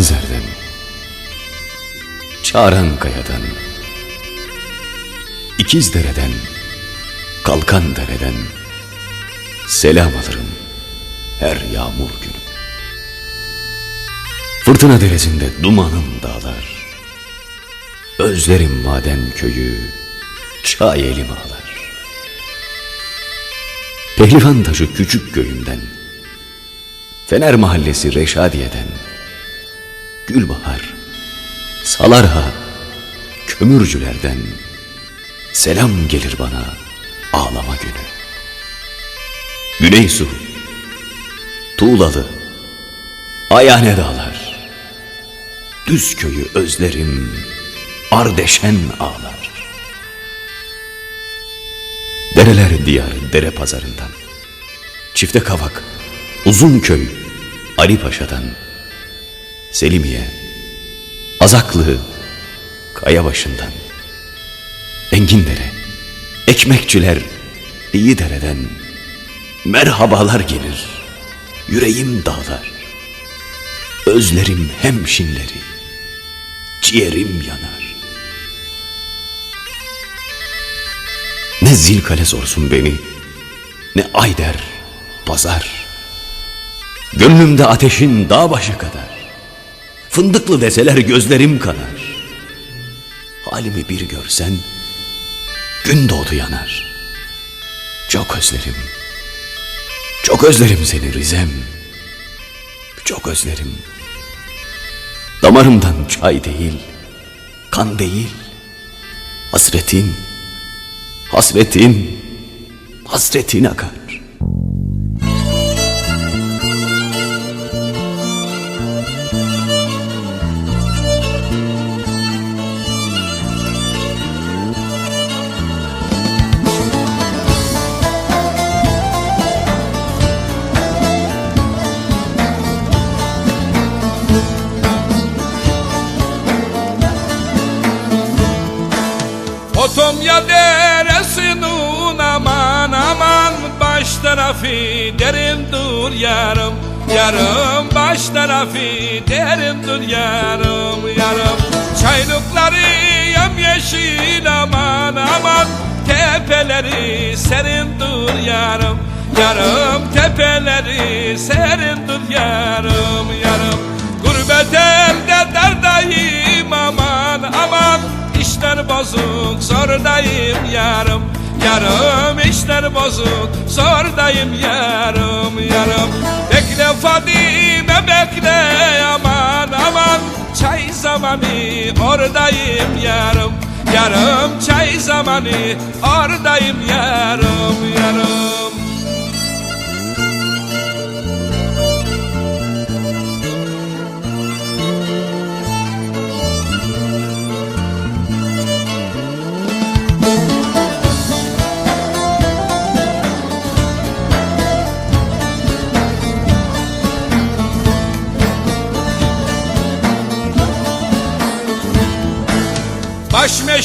Sanzer'den, Çağrankaya'dan, İkizdere'den, Kalkan dereden selam alırım her yağmur günü. Fırtına deresinde dumanım dağlar, özlerim maden köyü, çay elim ağlar. Pehlivan taşı küçük köyümden, Fener mahallesi Reşadiye'den, Gülbahar, Salarha, kömürcülerden selam gelir bana ağlama günü. Güneysu, Tuğlalı, Ayane dağlar, Düz köyü özlerim, Ardeşen ağlar. Dereler diyar dere pazarından, Çifte kavak, uzun köy, Ali Paşa'dan, Selimiye, Azaklı, Kaya başından, Engin dere, ekmekçiler, dereden, merhabalar gelir, yüreğim dağlar, özlerim hemşinleri, ciğerim yanar. Ne zilkale sorsun beni, ne ayder, pazar. Gönlümde ateşin dağ başı kadar. Fındıklı deseler gözlerim kanar. Halimi bir görsen, gün doğdu yanar. Çok özlerim, çok özlerim seni Rizem. Çok özlerim. Damarımdan çay değil, kan değil. Hasretin, hasretin, hasretin akar. Tarafı derindir yarım Yarım baş tarafı derindir yarım yarım. Çaylıkları yemyeşil aman aman. Tepeleri serindir yarım Yarım. Tepeleri serindir yarım yarım. Gurbet elde derdayım aman aman. İşler bozuk zordayım yarım Yarım işler bozuk zordayım yarım yarım. Bekle Fadime bekle aman aman. Çay zamanı oradayım yarım. Yarım çay zamanı oradayım yarım yarım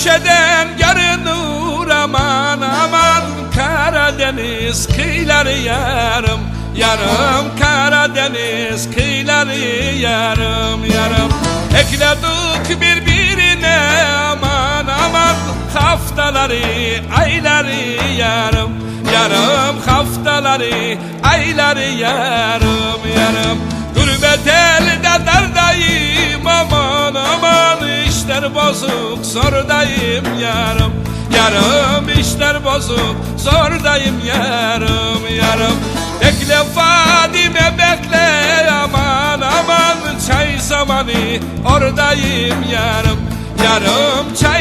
Baş meşeden görünür aman aman. Karadeniz kıyıları yarım Yarım. Karadeniz kıyıları yarım yarım. Ekledik birbirine aman aman. Haftaları ayları yarım Yarım. Haftaları ayları yarım yarım. Gurbet elde dardayım aman aman işler bozuk zordayım yarım. Yarım işler bozuk zordayım yarım yarım. Bekle Fadime bekle aman aman. Çay zamanı oradayım yarım. Yarım çay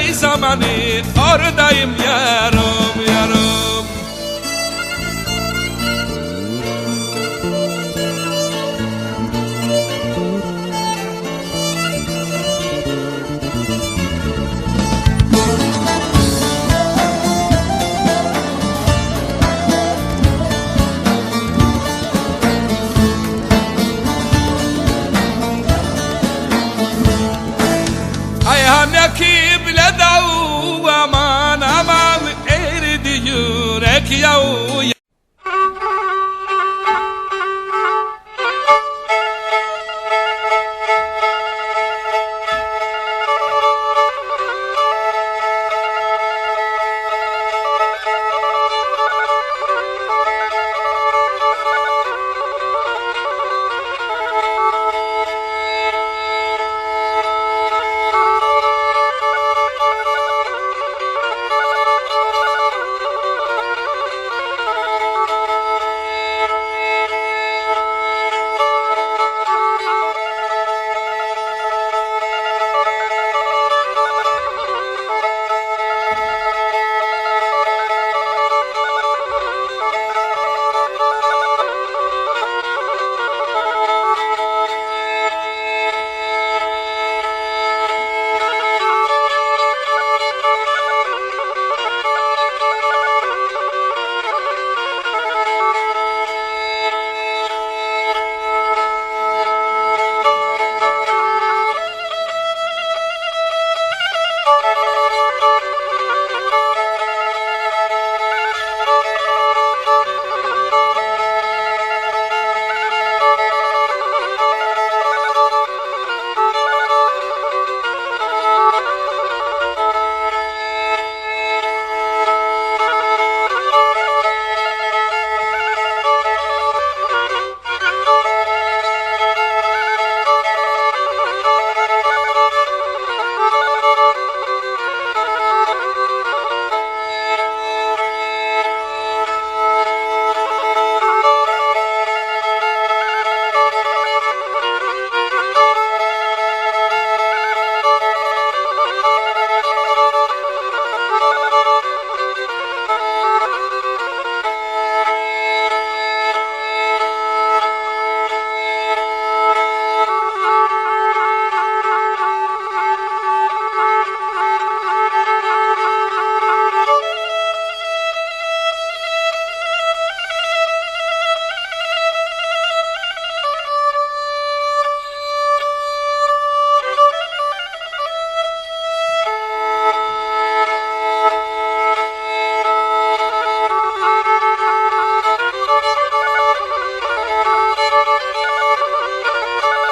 kıble dav aman aman erdi yürek yav